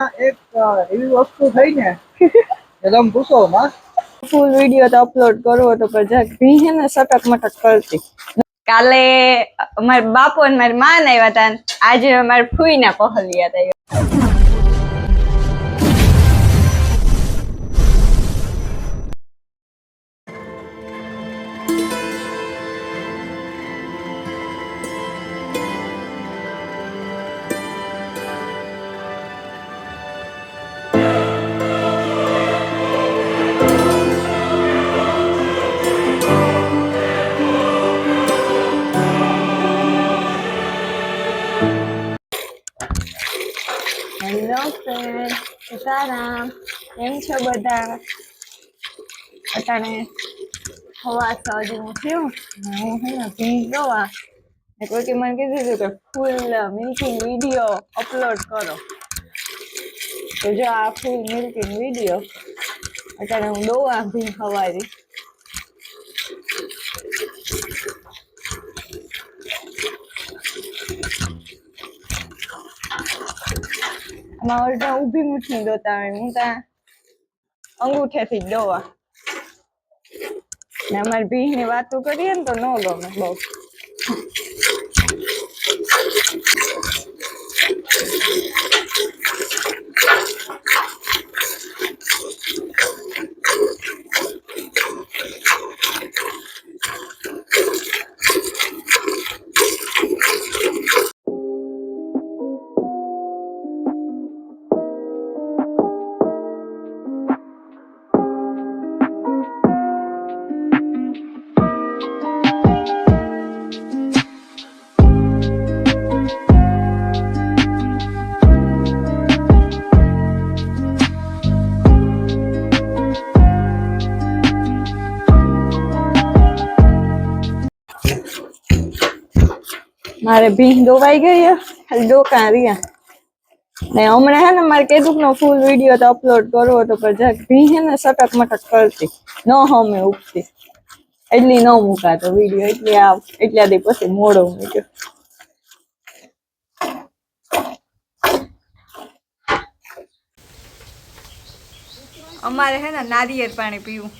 એક એવી વસ્તુ થઈ ને કે તમે પૂછો માં ફૂલ વીડિયો તો અપલોડ કરવો તો જરાક ભી હે ને સટક મટક કરતી. કાલે અમારા બાપુ અને મારી માં આવ્યા હતા આજે અમારે ફૂઈ ના પહલિયા હતા સીતારામ કેમ છો બધા? અત્યારે હવા સાજુ થયું હું હે ને ભીંગ ને કોઈકે મને કીધું હતું કે ફૂલ મિલ્કિંગ વીડિયો અપલોડ કરો. તો જો આ ફૂલ મિલ્કિંગ વીડિયો અત્યારે હું દોવા ભીંગ હવારી આમાં અડધા ઊભી મુઠ્ઠી દોતા હોય હું ત્યાં અંગૂઠેથી જ દોવા. ને અમારી ભીહની વાતો કરીએ ને તો ન ગમે બહુ. મારે ભીંગ દોવાઈ ગઈ ડોકા રહ્યા. ને હમણાં હે ને મારે કીધું નો ફૂલ વીડિયો તો અપલોડ કરવો હતો, પણ જરાક ભી હે ને સટક મટક કરતી. ન હમે ઉગતી. એટલી ન મુકાતો વીડિયો એટલે આ એટલા દી પછી મોડો મૂક્યો. અમારે હે ને નારિયેળ પાણી પીવું.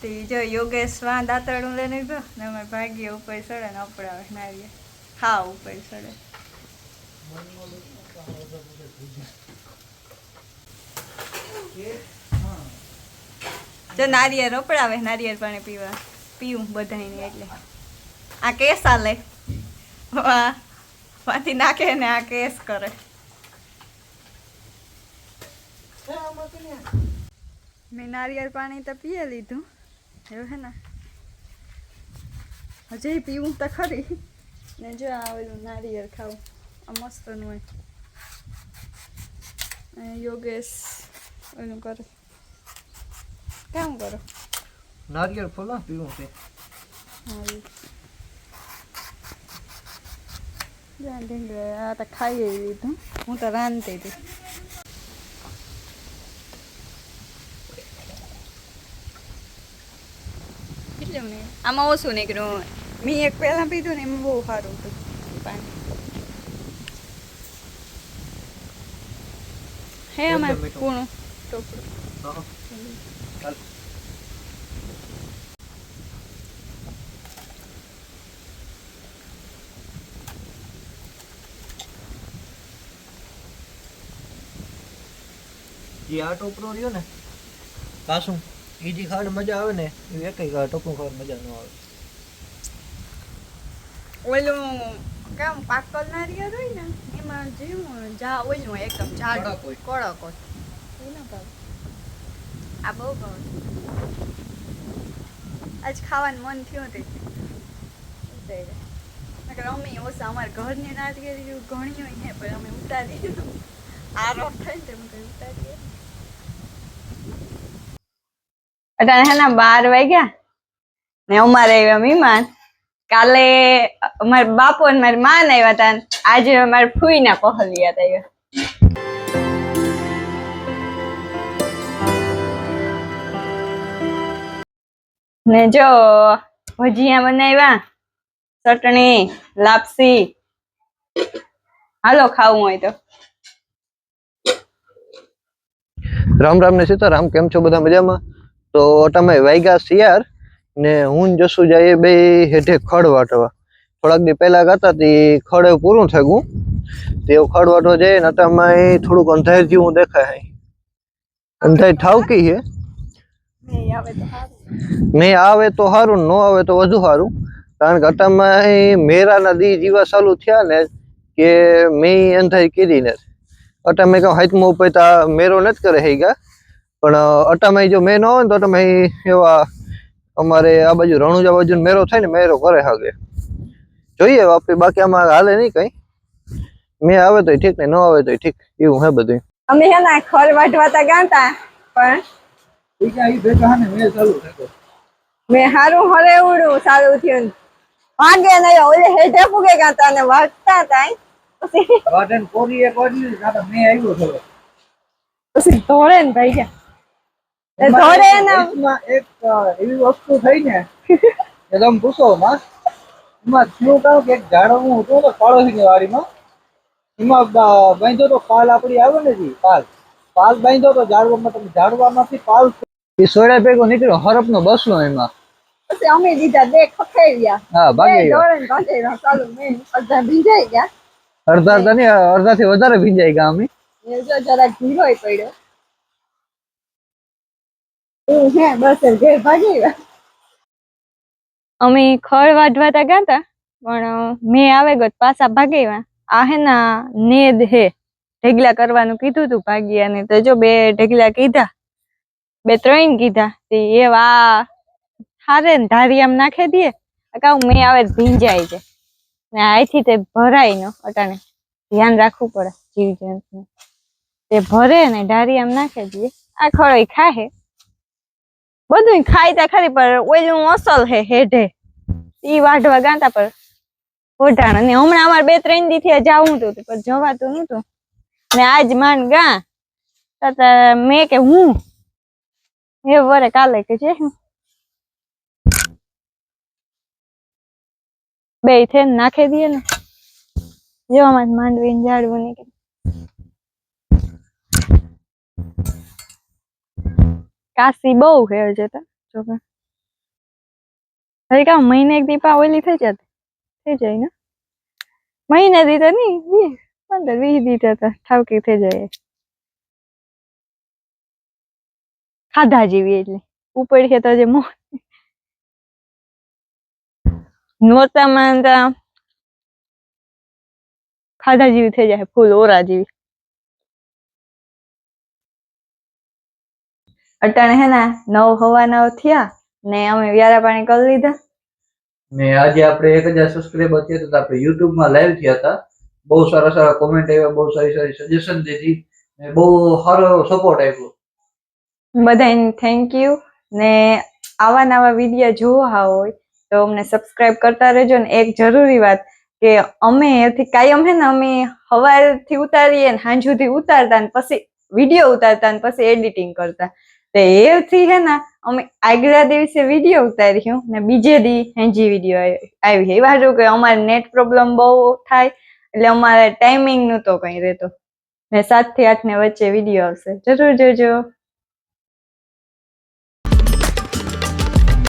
તે જો યોગેશ વાં દાંતરડું લઈને ગયો ને અમે ભાગ્ય ઉપર ચડે ને અપડાવે નારિયેળ. હા, ઉપર ચડે. જો નારિયેળ રોપડાવે, નારિયેળ પાણી પીવા. પીવું બધાયને એટલે. આ કેસ આલે. માંથી નાખે ને આ કેસ કરે. મેં નારિયેળ પાણી તો પીએ લીધું. એવું હે ને? હજી પીવું તો ખરી. ને જો આ ઓલું નારિયેળ ખાવું આ મસ્તનું હોય યોગેશ ઓલું કરો કેમ કરો નારિયેળ ફૂલા પીવું છે આ તો ખાઈ લીધું હું તો રાંધતી હતી આમાં ઓછું નીકળ્યું મેં એક પહેલાં પીધું ને એમાં બહુ સારું હતું પાણી હે અમારે કૂણું જે આ ટોપરો રહ્યો ને કાસું એ જે ખાડ મજા આવે ને એ એક ટોપરું ખાવા મજા ન આવે. ઓલું કેમ પાકલ નારિયેળ હોય ને એમાં જેવું જા ઓલું એકદમ જાડું કડક હોય. આ બહુ ભાવ. આજ ખાવાનું મન થયું તે. અમે ઓછા અમારા ઘરની નારિયેળ ઘણી હોય ને પણ અમે ઉતારી દીધું. આ રોટ થાય ને તો અમે કઈ ઉતારીએ. અટાણે હે ને બાર વાગ્યા ને અમારે એવા મહેમાન. કાલે અમારા બાપુ અને મારી માં આવ્યા હતા આજે અમારા ફૂઈ ના પહલિયા હતા ને જો, ભજીયા બનાવ્યા ચટણી, લાપસી. હાલો ખાવું હોય તો. રામ રામ ને સીતારામ, કેમ છો બધા મજામાં? તો તમે વાઈગા શિયાર ને હું જશું જાય બે હેઠે ખડ વાટવા. થોડાક દી પહેલા ગાતા તે ખડ પૂરું થઈ ગયું તે ખડ વાટવા જઈએ ને અટામાં થોડુંક અંધાર જેવું દેખાય અંધાર ઠાવકી છે. નહીં આવે તો સારું. મેં આવે તો સારું ન આવે તો વધુ સારું. કારણ કે અટામાં મેરાના દી જીવા ચાલુ થયા ને કે મેં અંધાઈ કીધી ને. અટામે કહું હાથમાં ઉપાય મેરો નથી કરે હઈ ગયા પણ અટામાં જો મેં ન હોય ને તો તમે એવા અમારે આ બાજુ રણુજા બાજુ મેરો થાય ને મેરો કરે હાગે. જોઈએ આપણે બાકી આમાં હાલે નહીં કઈ. મેં આવે તો ઠીક ને ન આવે તો ઠીક એવું હે બધું અમે હે ના ખર વાટવાતા ગાતા પણ મેં હારું હરે ઉડું સારું થયું વાગે નહીં ઓલે હેઠે ફૂગે ગાતા ને વાટતા તાઈ પછી ગાર્ડન કોરી એક વાડી કાકા મેં આવ્યો થયો પછી ધોળે ને ભાઈ ગયા ને એમાં એક એવી વસ્તુ થઈ ને કે તમે પૂછો માં એમાં કે એક ઝાડો હું હતું તો પાડોશીની વાડીમાં એમાં બાંધ્યો તો પાલ આપડી આવે ને જી પાલ. પાલ બાંધ્યો તો ઝાડવામાં તમે ઝાડવામાંથી પાલ એ ભેગો નીકળ્યો હરપનો બસલો એમાં. પછી અમે દીધા બે ખખેડ્યા. હા ભાગી ગયો. ધોળે ને ભાગી ચાલુ મેં અડધા ભીંજાઈ ગયા. અડધા અડધા નહીં અડધાથી વધારે ભીંજાઈ ગયા અમે. જરા જો પડ્યો. બસ એ ઘેર ભાગી ગયા. અમે ગાતા પણ મેં આવે ગત પાછા ભાગેવા આ હે ના, નેદ હે. ઢેગલા કરવાનું કીધું તું ભાગ્યા ને તો જો બે ઢેગલા કીધા. બે ત્રણ કીધા, તે એવા હારે ને ધારી આમ નાખી દે. કાઉ મેં આવે તો ભીંજાય છે ને આથી તે ભરાય ન, અટાણે. ધ્યાન રાખવું પડે જીવ જંતુ તે ભરે ને ધારી આમ નાખી દે. આ ખળોય ખાહે. બધું ખાય તા ખરી પર ઓલું અસલ હે, હેઢે. ઈ વાઢવા ગાતા પર ઓઢાણ ને હમણાં અમારે બે ત્રણ દી થી જાવું હતું, પણ જવાતું નતું. ને આજ માંડ ગા મેં કે હું, એ વરે કાલે કે છે બે થઈને નાખી દઈએ ને. જોવામાં માંડવી જાડવું નીકળે. કાશી બહુ છે તો, જો કે. હવે કા મહિને એક દીપા ઓલી થઈ જતી. થઈ જાય ને? મહિને દીધા નહીં વીસ પંદર, વીસ દીધા તો તો ઠાવકી થઈ જાય ખાધા જેવી એટલે. ઉપડી છે તો જે મો. નોરતામાં માનતા ખાધા જેવી થઈ જાય, ફૂલ ઓરા જેવી. અટાણે હે ને નવ હવા નવ થયા ને અમે વ્યારા પાણી કરી લીધા. ને આજે આપણે એક હજાર સબસ્ક્રાઈબર થયા હતા આપણે યુટ્યુબમાં લાઈવ થયા હતા. બહુ સારા સારા કોમેન્ટ આવ્યા બહુ સારી સારી સજેશન દીધી ને બહુ સારો સપોર્ટ આપ્યો. બધાને થેન્ક યુ ને આવા નવા વીડિયો જોવા હોય તો અમને સબસ્ક્રાઇબ કરતા રહેજો ને એક જરૂરી વાત કે અમે એથી કાયમ હે ને અમે સવારથી ઉતારીએ ને સાંજ સુધી ઉતારતા ને પછી વીડિયો ઉતારતા ને પછી એડિટિંગ કરતા. તો એથી હે ને, અમે આગલા દિવસે વીડિયો ઉતાર્યું ને બીજે દી હેંજી વીડિયો આવી એવા હારું કે અમારે નેટ પ્રોબ્લેમ બહુ થાય, એટલે અમારે ટાઈમિંગનું તો કંઈ રહેતો. ને સાતથી આઠ ને વચ્ચે વીડિયો આવશે. જરૂર જોજો.